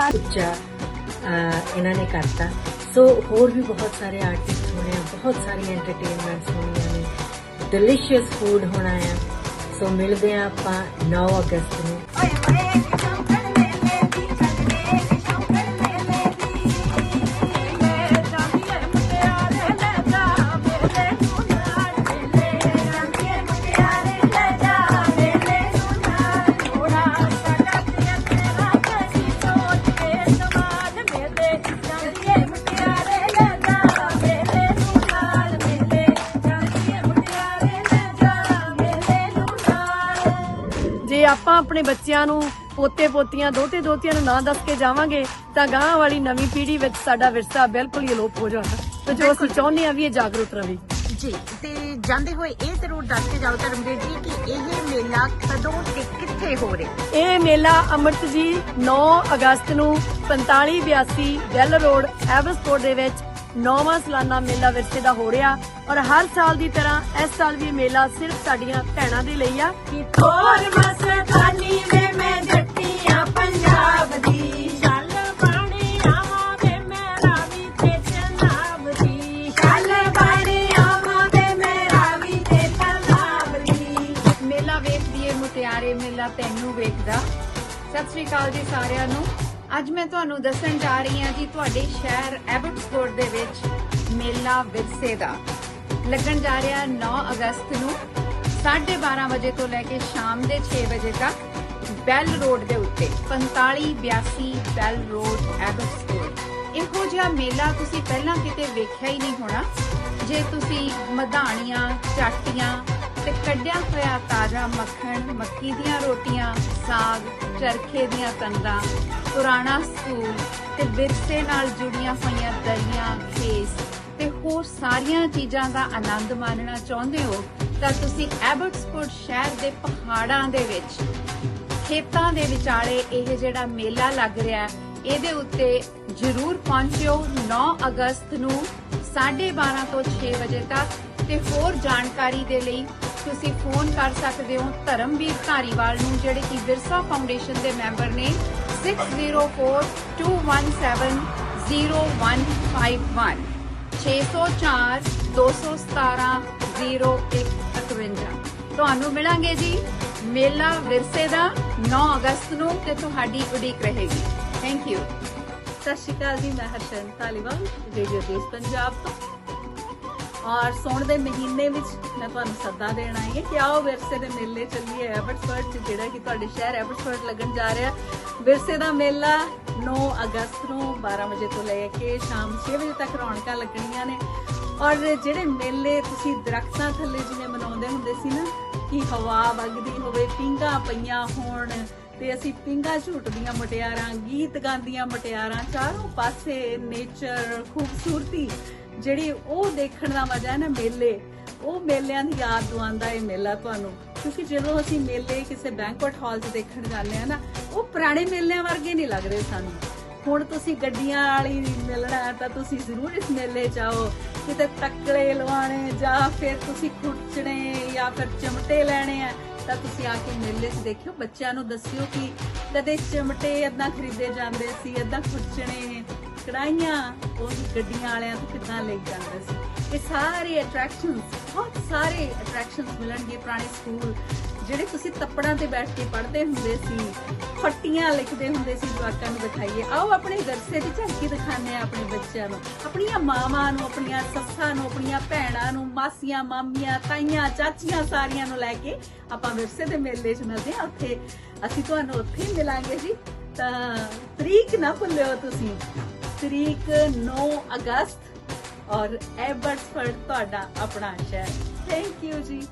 ਸਾਲ ਉੱਚਾ ਇਹਨਾਂ ਨੇ ਕਰਤਾ ਸੋ ਹੋਰ ਵੀ ਬਹੁਤ ਸਾਰੇ ਆਰਟਿਸਟ ਹੋਣੇ ਆ ਬਹੁਤ ਸਾਰੀਆਂ ਐਂਟਰਟੇਨਮੈਂਟਸ ਹੋਣੀਆਂ ਨੇ ਡਿਲੀਸ਼ੀਅਸ ਫੂਡ ਹੋਣਾ ਆ ਸੋ ਮਿਲਦੇ ਆ ਆਪਾਂ 9 ਅਗਸਤ ਨੂੰ ਓਏ ਓਏ ਜੇ ਆਪਾਂ ਆਪਣੇ ਬੱਚਿਆਂ ਨੂੰ ਪੋਤੇ ਪੋਤੀਆਂ ਦੋਤੇ ਦੋਤੀਆਂ ਨੂੰ ਨਾਂ ਦੱਸ ਕੇ ਜਾਵਾਂਗੇ ਤਾਂ ਗਾਂ ਵਾਲੀ ਨਵੀਂ ਪੀੜ੍ਹੀ ਵਿੱਚ ਸਾਡਾ ਵਿਰਸਾ ਬਿਲਕੁਲ ਹੀ ਅਲੋਪ ਹੋ ਜਾਣਾ। ਤੇ ਜੋ ਅਸੀਂ ਚਾਹੁੰਦੇ ਆ ਵੀ ਇਹ ਜਾਗਰੂਕ ਰਵੇ ਜੀ ਤੇ ਜਾਂਦੇ ਹੋਏ ਇਹ ਜ਼ਰੂਰ ਦੱਸ ਕੇ ਜਾਓ ਧਰਮਵੀਰ ਜੀ ਕਿ ਇਹ ਮੇਲਾ ਕਦੋਂ ਤੇ ਕਿੱਥੇ ਹੋ ਰਿਹਾ? ਇਹ ਮੇਲਾ ਅੰਮ੍ਰਿਤ ਜੀ 9 ਅਗਸਤ ਨੂੰ 4582 ਡੈਲ ਰੋਡ ਐਵਰਸਪੋਰਟ ਦੇ ਵਿੱਚ ਨੌਵਾਂ ਸਾਲਾਨਾ ਮੇਲਾ ਵਿਰਸੇ ਦਾ ਹੋ ਰਿਹਾ ਔਰ ਹਰ ਸਾਲ ਦੀ ਤਰ੍ਹਾਂ ਇਸ ਸਾਲ ਵੀ ਇਹ ਮੇਲਾ ਸਿਰਫ ਸਾਡੀਆਂ ਭੈਣਾਂ ਦੇ ਲਈ ਆ। ਕਿ ਥੋਰ ਮਸਤਾਨੀ ਵੇ ਮੈਂ ਜੱਟੀਆਂ ਪੰਜਾਬ ਦੀ। ਚੱਲ ਬਾਣੀ ਆਵਾਂ ਵੇ ਮੇਰਾ ਵੀ ਤੇ ਜਨਾਬ ਦੀ। ਚੱਲ ਬਾਣੀ ਆਵਾਂ ਵੇ ਮੇਰਾ ਵੀ ਤੇ ਜਨਾਬ ਦੀ। ਮੇਲਾ ਵੇਖਦੀ ਏ ਮੁਟਿਆਰੇ ਮੇਲਾ ਤੈਨੂੰ ਵੇਖਦਾ। ਸਤਿ ਸ੍ਰੀ ਅਕਾਲ ਜੀ ਸਾਰਿਆਂ ਨੂੰ। ਅੱਜ ਮੈਂ ਤੁਹਾਨੂੰ ਦੱਸਣ ਜਾ ਰਹੀ ਹਾਂ ਜੀ ਤੁਹਾਡੇ ਸ਼ਹਿਰ ਐਬਟਸਫੋਰਡ ਦੇ ਵਿੱਚ ਮੇਲਾ ਵਿਰਸੇ ਦਾ ਲੱਗਣ ਜਾ ਰਿਹਾ 9 ਅਗਸਤ ਨੂੰ 12:30 ਵਜੇ ਤੋਂ ਲੈ ਕੇ ਸ਼ਾਮ ਦੇ 6 ਵਜੇ ਤੱਕ ਬੈਲ ਰੋਡ ਦੇ ਉੱਤੇ 4582 ਬੈਲ ਰੋਡ ਐਬਟਸਫੋਰਡ ਇਹੋ ਜਿਹਾ ਮੇਲਾ ਤੁਸੀਂ ਪਹਿਲਾਂ ਕਿਤੇ ਵੇਖਿਆ ਹੀ ਨਹੀਂ ਹੋਣਾ। ਜੇ ਤੁਸੀਂ ਮਧਾਣੀਆਂ, ਚਾਟੀਆਂ ਤੇ ਕੱਢਿਆ ਹੋਇਆ ਤਾਜ਼ਾ ਮੱਖਣ, ਮੱਕੀ ਦੀਆਂ ਰੋਟੀਆਂ, ਸਾਗ, ਚਰਖੇ ਦੀਆਂ ਤੰਦਾਂ ਪੁਰਾਣਾ ਸਕੂਲ ਤੇ ਵਿਰਸੇ ਨਾਲ ਜੁੜੀਆਂ ਹੋਈਆਂ ਦਰੀਆਂ ਖੇਸ ਤੇ ਹੋਰ ਸਾਰੀਆਂ ਚੀਜ਼ਾਂ ਦਾ ਆਨੰਦ ਮਾਣਨਾ ਚਾਹੁੰਦੇ ਹੋ ਤਾਂ ਤੁਸੀਂ ਐਬਟਸਫੋਰਡ ਸ਼ਹਿਰ ਦੇ ਪਹਾੜਾਂ ਦੇ ਵਿੱਚ, ਖੇਤਾਂ ਦੇ ਵਿਚਾਲੇ ਇਹ ਜਿਹੜਾ ਮੇਲਾ ਲੱਗ ਰਿਹਾ ਹੈ ਇਹਦੇ ਉੱਤੇ ਜ਼ਰੂਰ ਪਹੁੰਚਿਓ 9 ਅਗਸਤ ਨੂੰ 12:30 ਤੋਂ 6 ਵਜੇ ਤੱਕ ਤੇ ਹੋਰ ਜਾਣਕਾਰੀ ਦੇ ਲਈ ਤੁਸੀਂ ਫੋਨ ਕਰ ਸਕਦੇ ਹੋ ਧਰਮਵੀਰ ਧਾਰੀਵਾਲ ਨੂੰ, ਜਿਹੜੇ ਕਿ ਵਿਰਸਾ ਫਾਊਂਡੇਸ਼ਨ ਦੇ ਮੈਂਬਰ ਨੇ। 6042170151 604 217 0151 ਤੁਹਾਨੂੰ ਮਿਲਾਂਗੇ ਜੀ ਮੇਲਾ ਵਿਰਸੇ ਦਾ 9 ਅਗਸਤ ਨੂੰ ਤੇ ਤੁਹਾਡੀ ਉਡੀਕ ਰਹੇਗੀ। ਥੈਂਕ ਯੂ ਸਤਿ ਸ਼੍ਰੀ ਅਕਾਲ ਜੀ, ਮੈਂ ਹਰਸ਼ਨ ਧਾਲੀਵਾਲ ਰੇਡੀਓ ਦੇਸ਼ ਪੰਜਾਬ ਤੋਂ। ਔਰ ਸੌਣ ਦੇ ਮਹੀਨੇ ਵਿੱਚ ਮੈਂ ਤੁਹਾਨੂੰ ਸੱਦਾ ਦੇਣਾ ਆਈ ਹਾਂ ਕਿ ਆਓ ਵਿਰਸੇ ਦੇ ਮੇਲੇ ਚੱਲੀਏ, ਐਬਟਸਫੋਰਡ 'ਚ, ਜਿਹੜਾ ਕਿ ਤੁਹਾਡੇ ਸ਼ਹਿਰ ਐਬਟਸਫੋਰਡ ਲੱਗਣ ਜਾ ਰਿਹਾ। ਵਿਰਸੇ ਦਾ ਮੇਲਾ 9 ਅਗਸਤ ਨੂੰ 12 ਵਜੇ ਤੋਂ ਲੈ ਕੇ ਸ਼ਾਮ 6 ਵਜੇ ਤੱਕ ਰੌਣਕਾਂ ਲੱਗਣੀਆਂ ਨੇ। ਔਰ ਜਿਹੜੇ ਮੇਲੇ ਤੁਸੀਂ ਦਰਖਤਾਂ ਥੱਲੇ ਜਿਵੇਂ ਮਨਾਉਂਦੇ ਹੁੰਦੇ ਸੀ ਨਾ, ਕਿ ਹਵਾ ਵਗਦੀ ਹੋਵੇ ਪਿੰਗਾ ਪਈਆਂ ਹੋਣ ਤੇ ਅਸੀਂ ਪਿੰਗਾ ਝੂਟਦੀਆਂ ਮਟਿਆਰਾਂ, ਗੀਤ ਗਾਉਂਦੀਆਂ ਮਟਿਆਰਾਂ, ਚਾਰੋਂ ਪਾਸੇ ਨੇਚਰ ਖੂਬਸੂਰਤੀ, ਜਿਹੜੀ ਉਹ ਦੇਖਣ ਦਾ ਮਜ਼ਾ ਹੈ ਨਾ ਮੇਲੇ, ਉਹ ਮੇਲਿਆਂ ਦੀ ਯਾਦ ਦਵਾਉਂਦਾ ਇਹ ਮੇਲਾ ਤੁਹਾਨੂੰ। ਕਿਉਂਕਿ ਜਦੋਂ ਅਸੀਂ ਮੇਲੇ ਕਿਸੇ ਬੈਂਕੁਏਟ ਹਾਲ 'ਚ ਦੇਖਣ ਜਾਂਦੇ ਆ ਨਾ, ਉਹ ਪੁਰਾਣੇ ਮੇਲਿਆਂ ਵਰਗੇ ਨਹੀਂ ਲੱਗਦੇ ਸਾਨੂੰ। ਹੁਣ ਤੁਸੀਂ ਗੱਡੀਆਂ ਵਾਲੀ ਮਿਲਣਾ ਤਾਂ ਤੁਸੀਂ ਜ਼ਰੂਰ ਇਸ ਮੇਲੇ 'ਚ ਆਓ। ਕਿਤੇ ਤੱਕੜੇ ਲਵਾਣੇ ਜਾਂ ਫਿਰ ਤੁਸੀਂ ਖੁਰਚਣੇ ਜਾਂ ਫਿਰ ਚਮਟੇ ਲੈਣੇ ਆ ਤਾਂ ਤੁਸੀਂ ਆ ਕੇ ਮੇਲੇ 'ਚ ਦੇਖਿਓ, ਬੱਚਿਆਂ ਨੂੰ ਦੱਸਿਓ ਕਿ ਕਦੇ ਚਮਟੇ ਏਦਾਂ ਖਰੀਦੇ ਜਾਂਦੇ ਸੀ, ਏਦਾਂ ਖੁਰਚਣੇ ਕੜਾਈਆਂ ਉਹ ਗੱਡੀਆਂ ਵਾਲਿਆਂ ਤੋਂ ਕਿੱਦਾਂ ਲਈ ਜਾਂਦੇ ਸੀ। ਇਹ ਸਾਰੇ ਅਟਰੈਕਸ਼ਨਸ ਬਹੁਤ ਸਾਰੇ ਅਟਰੈਕਸ਼ਨਸ ਮਿਲਣਗੇ ਪੁਰਾਣੇ ਸਕੂਲ ਜਿਹੜੇ ਤੁਸੀਂ ਤੱਪੜਾਂ ਤੇ ਬੈਠ ਕੇ ਪੜ੍ਹਦੇ ਹੁੰਦੇ ਸੀ ਫੱਟੀਆਂ ਲਿਖਦੇ ਹੁੰਦੇ ਸੀ ਜਵਾਕਾਂ ਨੂੰ ਦਿਖਾਈਏ ਆਓ ਆਪਣੇ ਵਿਰਸੇ ਦੀ ਝਲਕੀ ਦਿਖਾਉਂਦੇ ਆ ਆਪਣੇ ਬੱਚਿਆਂ ਨੂੰ। ਆਪਣੀਆਂ ਮਾਵਾਂ ਨੂੰ, ਆਪਣੀਆਂ ਸੱਸਾਂ ਨੂੰ, ਆਪਣੀਆਂ ਭੈਣਾਂ ਨੂੰ, ਮਾਸੀਆਂ, ਮਾਮੀਆਂ, ਤਾਈਆਂ, ਚਾਚੀਆਂ ਸਾਰੀਆਂ ਨੂੰ ਲੈ ਕੇ ਆਪਾਂ ਵਿਰਸੇ ਦੇ ਮੇਲੇ 'ਚ ਮਿਲਦੇ ਆ ਉੱਥੇ ਅਸੀਂ ਤੁਹਾਨੂੰ ਉੱਥੇ ਹੀ ਮਿਲਾਂਗੇ ਜੀ। ਤਾਂ ਤਰੀਕ ਨਾ ਭੁੱਲਿਓ ਤੁਸੀਂ। ਤਰੀਕ 9 ਅਗਸਤ ਔਰ ਐਬਰਟਸਫਰਡ ਤੁਹਾਡਾ ਆਪਣਾ ਸ਼ਹਿਰ। ਥੈਂਕ ਯੂ ਜੀ।